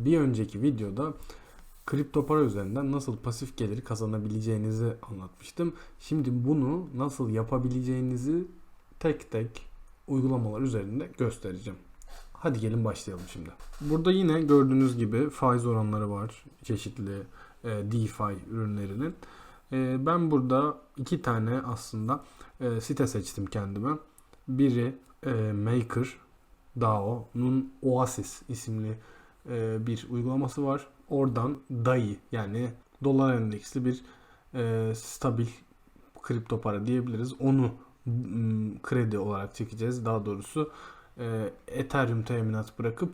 Bir önceki videoda kripto para üzerinden nasıl pasif gelir kazanabileceğinizi anlatmıştım. Şimdi bunu nasıl yapabileceğinizi tek tek uygulamalar üzerinde göstereceğim. Hadi gelin başlayalım şimdi. Burada yine gördüğünüz gibi faiz oranları var. Çeşitli e, DeFi ürünlerinin. E, ben burada iki tane aslında e, site seçtim kendime. Biri Maker DAO'nun Oasis isimli e, bir uygulaması var. Oradan DAI yani dolar endeksli bir e, stabil kripto para diyebiliriz. Onu kredi olarak çekeceğiz. Daha doğrusu e, Ethereum teminat bırakıp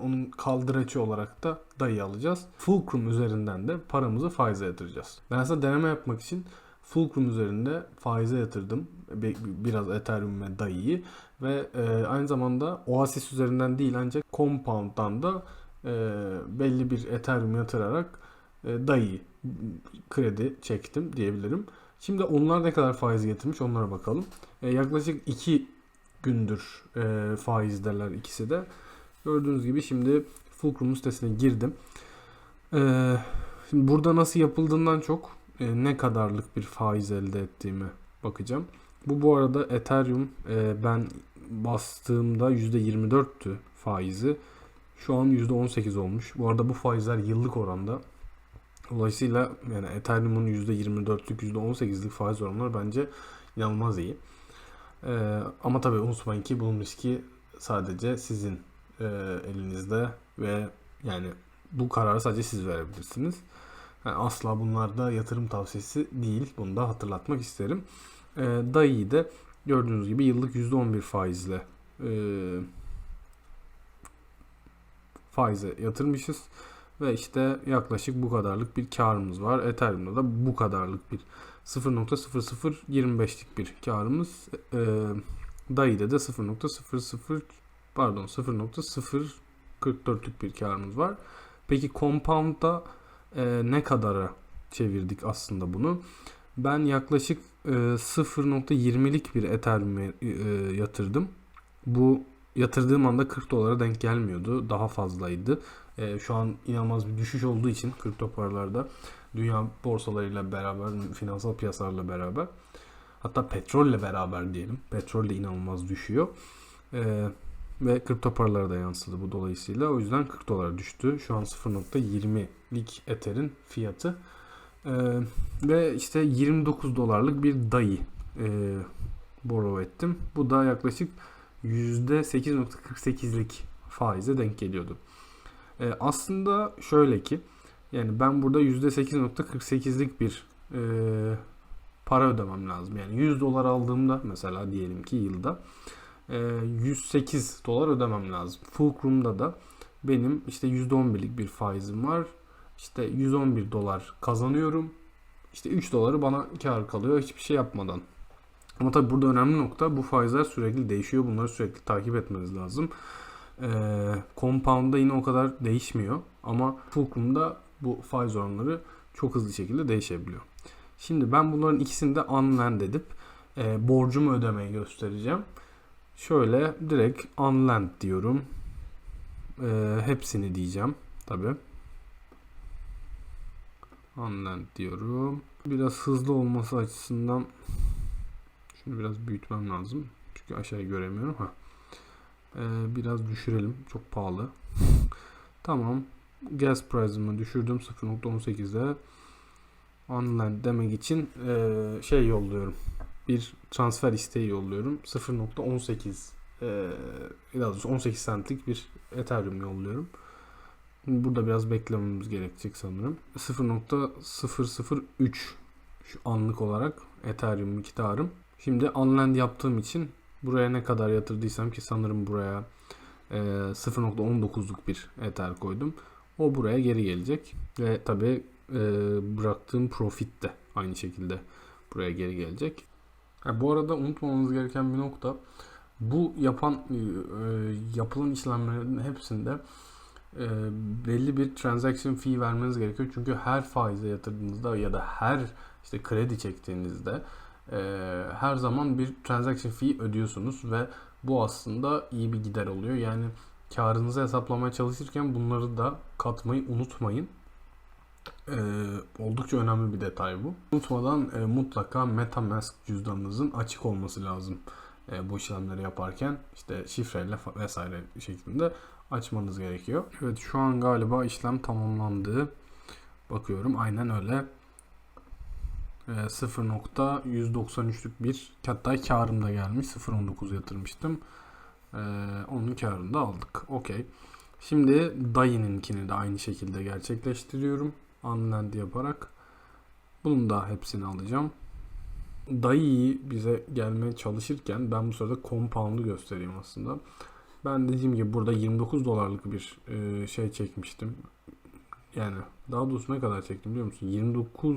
onun kaldıraçı olarak da DAI alacağız. Fulcrum üzerinden de paramızı faize yatıracağız. Ben aslında deneme yapmak için Fulcrum üzerinde faize yatırdım. Bi- Biraz Ethereum ve DAI'yi ve aynı zamanda Oasis üzerinden değil ancak Compound'dan da e, belli bir Ethereum yatırarak e, DAI kredi çektim diyebilirim. Şimdi onlar ne kadar faiz getirmiş onlara bakalım. E, yaklaşık 2 gündür e, faizdeler ikisi de. Gördüğünüz gibi şimdi Fulcrum sitesine girdim. E, şimdi burada nasıl yapıldığından çok ne kadarlık bir faiz elde ettiğime bakacağım. Bu bu arada Ethereum e, ben bastığımda %24'tü faizi. Şu an %18 olmuş. Bu arada bu faizler yıllık oranda. Dolayısıyla yani Ethereum'un %24'lük %18'lik faiz oranları bence inanılmaz iyi. E, ama tabii unutmayın ki bunun riski sadece sizin e, elinizde ve yani bu kararı sadece siz verebilirsiniz. Yani asla bunlar da yatırım tavsiyesi değil. Bunu da hatırlatmak isterim. E, DAI'yi de gördüğünüz gibi yıllık %11 faizle e, faize yatırmışız. Ve işte yaklaşık bu kadarlık bir karımız var. Ethereum'da da bu kadarlık bir 0.0025'lik bir karımız. E, DAI'de de 0.00 pardon 0.044'lük bir karımız var. Peki Compound'da e, ne kadara çevirdik aslında bunu? Ben yaklaşık e, 0.20'lik bir Ethereum'e e, yatırdım. Bu yatırdığım anda 40 dolara denk gelmiyordu. Daha fazlaydı. E, şu an inanılmaz bir düşüş olduğu için kripto paralarda dünya borsalarıyla beraber, finansal piyasalarla beraber hatta petrolle beraber diyelim. Petrol de inanılmaz düşüyor. E, ve kripto paralara da yansıdı bu dolayısıyla. O yüzden 40 dolar düştü. Şu an 0.20'lik Ether'in fiyatı. Ee, ve işte 29 dolarlık bir DAI e, borrow ettim. Bu da yaklaşık %8.48'lik faize denk geliyordu. Ee, aslında şöyle ki yani ben burada %8.48'lik bir e, para ödemem lazım. Yani 100 dolar aldığımda mesela diyelim ki yılda 108 dolar ödemem lazım. Fulcrum'da da benim işte %11'lik bir faizim var. İşte 111 dolar kazanıyorum. İşte 3 doları bana kar kalıyor hiçbir şey yapmadan. Ama tabi burada önemli nokta bu faizler sürekli değişiyor. Bunları sürekli takip etmeniz lazım. Ee, Compound'da yine o kadar değişmiyor. Ama Fulcrum'da bu faiz oranları çok hızlı şekilde değişebiliyor. Şimdi ben bunların ikisini de unlend edip e, borcumu ödemeyi göstereceğim. Şöyle direkt unlend diyorum. Ee, hepsini diyeceğim tabi. Unlend diyorum. Biraz hızlı olması açısından şunu biraz büyütmem lazım. Çünkü aşağıya göremiyorum. Ha. Ee, biraz düşürelim. Çok pahalı. tamam. Gas price'ımı düşürdüm 0.18'e. Unlend demek için ee, şey yolluyorum bir transfer isteği yolluyorum. 0.18 e, daha doğrusu 18 centlik bir Ethereum yolluyorum. Burada biraz beklememiz gerekecek sanırım. 0.003 şu anlık olarak Ethereum miktarım. Şimdi unlend yaptığım için buraya ne kadar yatırdıysam ki sanırım buraya e, 0.19'luk bir Ether koydum. O buraya geri gelecek. Ve tabi e, bıraktığım profit de aynı şekilde buraya geri gelecek. Ha, bu arada unutmamanız gereken bir nokta bu yapan e, yapılan işlemlerin hepsinde e, belli bir transaction fee vermeniz gerekiyor. Çünkü her faize yatırdığınızda ya da her işte kredi çektiğinizde e, her zaman bir transaction fee ödüyorsunuz ve bu aslında iyi bir gider oluyor. Yani karınızı hesaplamaya çalışırken bunları da katmayı unutmayın. Ee, oldukça önemli bir detay bu. Unutmadan e, mutlaka MetaMask cüzdanınızın açık olması lazım. E, bu işlemleri yaparken işte şifreyle vesaire şeklinde açmanız gerekiyor. Evet şu an galiba işlem tamamlandı. Bakıyorum aynen öyle. E, 0.193'lük bir hatta karım da gelmiş. 0.19 yatırmıştım. E, onun karını da aldık. Okey. Şimdi dayınınkini de aynı şekilde gerçekleştiriyorum. Unland yaparak. Bunun da hepsini alacağım. Dayı bize gelmeye çalışırken ben bu sırada compound'u göstereyim aslında. Ben dediğim gibi burada 29 dolarlık bir e, şey çekmiştim. Yani daha doğrusu ne kadar çektim biliyor musun? 29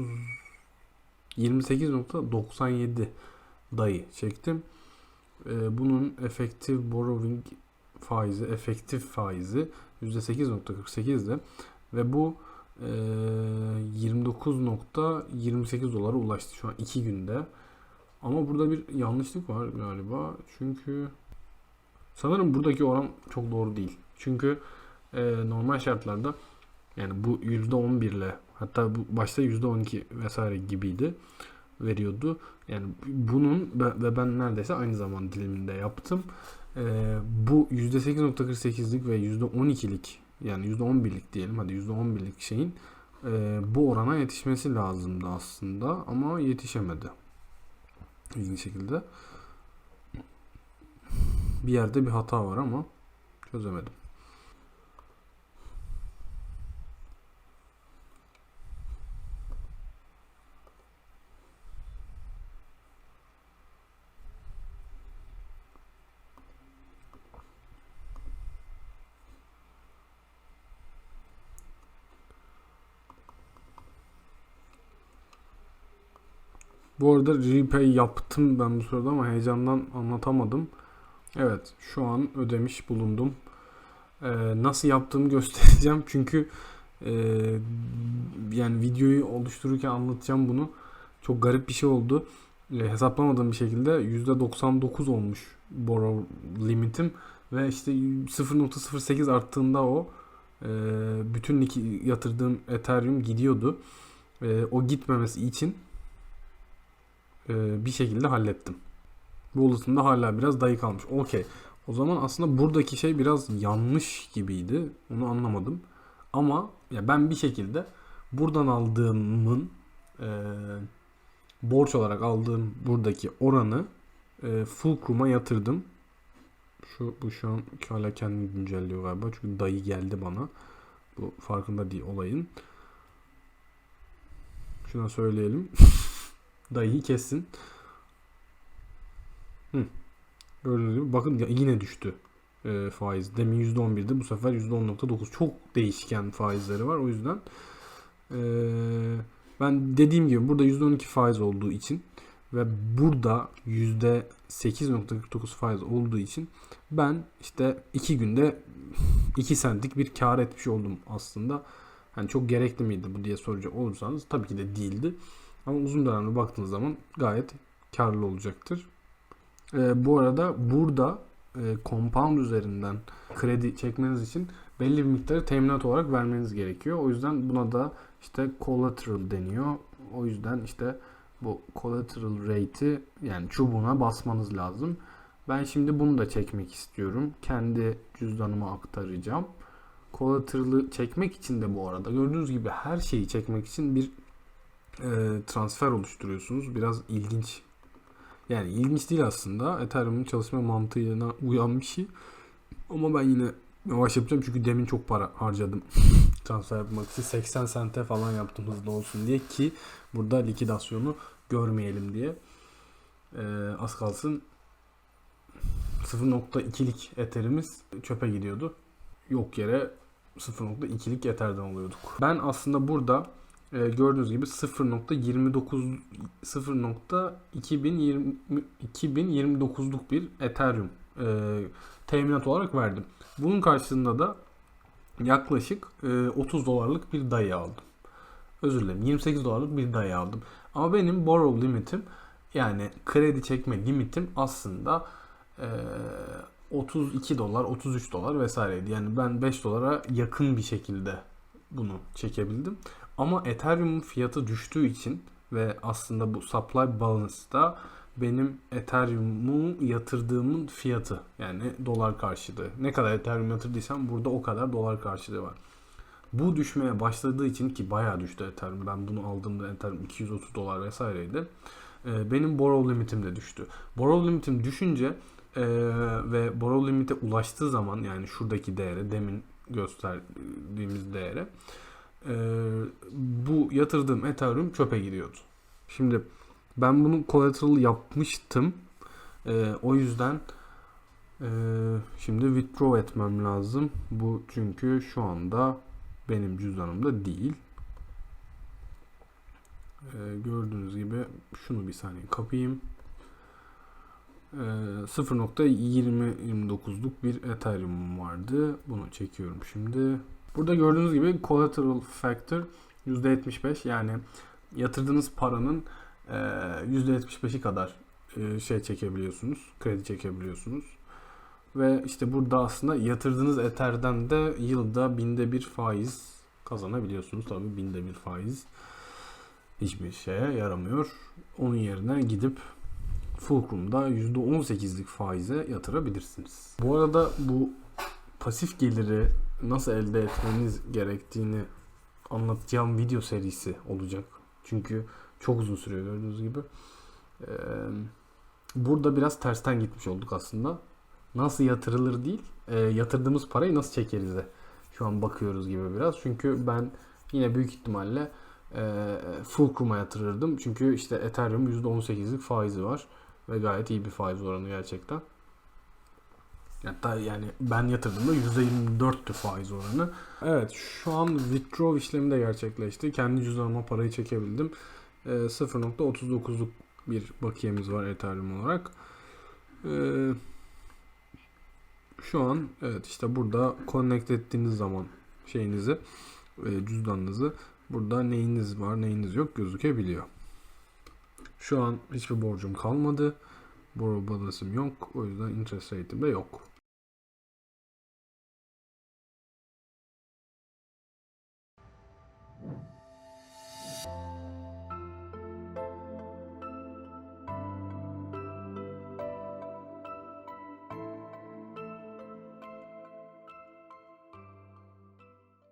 28.97 dayı çektim. E, bunun efektif borrowing faizi, efektif faizi %8.48'di ve bu e, 29.28 dolara ulaştı şu an 2 günde. Ama burada bir yanlışlık var galiba. Çünkü sanırım buradaki oran çok doğru değil. Çünkü e, normal şartlarda yani bu %11 ile hatta bu başta %12 vesaire gibiydi veriyordu. Yani bunun ve ben neredeyse aynı zaman diliminde yaptım. E, bu %8.48'lik ve %12'lik yani %11'lik diyelim hadi %11'lik şeyin e, bu orana yetişmesi lazımdı aslında ama yetişemedi. İlginç şekilde. Bir yerde bir hata var ama çözemedim. Bu arada repay yaptım ben bu sırada ama heyecandan anlatamadım. Evet şu an ödemiş bulundum. Ee, nasıl yaptığımı göstereceğim çünkü e, yani videoyu oluştururken anlatacağım bunu. Çok garip bir şey oldu. E, hesaplamadığım bir şekilde %99 olmuş borrow limitim ve işte 0.08 arttığında o e, bütün yatırdığım Ethereum gidiyordu. E, o gitmemesi için e, bir şekilde hallettim. Wallet'ımda hala biraz dayı kalmış. Okey. O zaman aslında buradaki şey biraz yanlış gibiydi. Onu anlamadım. Ama ya ben bir şekilde buradan aldığımın e, borç olarak aldığım buradaki oranı e, Fulcrum'a yatırdım. Şu bu şu an hala kendini güncelliyor galiba. Çünkü dayı geldi bana. Bu farkında değil olayın. Şuna söyleyelim. Dayıyı kessin. Hı. Gördüğünüz gibi bakın ya yine düştü e, faiz. Demin %11'di bu sefer %10.9. Çok değişken faizleri var. O yüzden e, ben dediğim gibi burada %12 faiz olduğu için ve burada %8.49 faiz olduğu için ben işte 2 günde 2 centlik bir kar etmiş oldum aslında. Hani çok gerekli miydi bu diye soracak olursanız tabii ki de değildi. Ama uzun dönemde baktığınız zaman gayet karlı olacaktır. Ee, bu arada burada e, compound üzerinden kredi çekmeniz için belli bir miktarı teminat olarak vermeniz gerekiyor. O yüzden buna da işte collateral deniyor. O yüzden işte bu collateral rate'i yani çubuğuna basmanız lazım. Ben şimdi bunu da çekmek istiyorum. Kendi cüzdanıma aktaracağım. Collateral'ı çekmek için de bu arada gördüğünüz gibi her şeyi çekmek için bir e, transfer oluşturuyorsunuz. Biraz ilginç. Yani ilginç değil aslında. Ethereum'un çalışma mantığına uyan bir şey. Ama ben yine yavaş yapacağım çünkü demin çok para harcadım. transfer yapmak için 80 sente falan yaptım hızlı olsun diye ki burada likidasyonu görmeyelim diye. E, az kalsın 0.2'lik Ether'imiz çöpe gidiyordu. Yok yere 0.2'lik Ether'den oluyorduk. Ben aslında burada e, gördüğünüz gibi 0.29 0.2029'luk bir Ethereum e, teminat olarak verdim. Bunun karşılığında da yaklaşık e, 30 dolarlık bir dayı aldım. Özür dilerim 28 dolarlık bir dayı aldım. Ama benim borrow limitim yani kredi çekme limitim aslında e, 32 dolar, 33 dolar vesaireydi. Yani ben 5 dolara yakın bir şekilde bunu çekebildim. Ama Ethereum'un fiyatı düştüğü için ve aslında bu supply balance'da benim Ethereum'u yatırdığımın fiyatı yani dolar karşılığı. Ne kadar Ethereum yatırdıysam burada o kadar dolar karşılığı var. Bu düşmeye başladığı için ki bayağı düştü Ethereum. Ben bunu aldığımda Ethereum 230 dolar vesaireydi. Ee, benim borrow limitim de düştü. Borrow limitim düşünce ee, ve borrow limite ulaştığı zaman yani şuradaki değere demin gösterdiğimiz değere ee, bu yatırdığım Ethereum çöpe gidiyordu. Şimdi ben bunu collateral yapmıştım. Ee, o yüzden ee, şimdi withdraw etmem lazım. Bu çünkü şu anda benim cüzdanımda değil. Ee, gördüğünüz gibi şunu bir saniye kapayım. Ee, 0.2029'luk bir Ethereum vardı. Bunu çekiyorum şimdi. Burada gördüğünüz gibi collateral factor %75 yani yatırdığınız paranın e, %75'i kadar e, şey çekebiliyorsunuz. Kredi çekebiliyorsunuz. Ve işte burada aslında yatırdığınız Ether'den de yılda binde bir faiz kazanabiliyorsunuz. Tabii binde bir faiz hiçbir şeye yaramıyor. Onun yerine gidip Fulcrum'da %18'lik faize yatırabilirsiniz. Bu arada bu pasif geliri nasıl elde etmeniz gerektiğini anlatacağım video serisi olacak. Çünkü çok uzun sürüyor gördüğünüz gibi. Ee, burada biraz tersten gitmiş olduk aslında. Nasıl yatırılır değil, e, yatırdığımız parayı nasıl çekerize şu an bakıyoruz gibi biraz. Çünkü ben yine büyük ihtimalle e, Fulcrum'a yatırırdım. Çünkü işte Ethereum %18'lik faizi var. Ve gayet iyi bir faiz oranı gerçekten. Hatta yani ben yatırdığımda %24'tü faiz oranı. Evet şu an withdraw işlemi de gerçekleşti. Kendi cüzdanıma parayı çekebildim. E, 0.39'luk bir bakiyemiz var Ethereum olarak. E, şu an evet işte burada connect ettiğiniz zaman şeyinizi e, cüzdanınızı burada neyiniz var neyiniz yok gözükebiliyor. Şu an hiçbir borcum kalmadı. Borrow balance'ım yok. O yüzden interest rate'im de yok.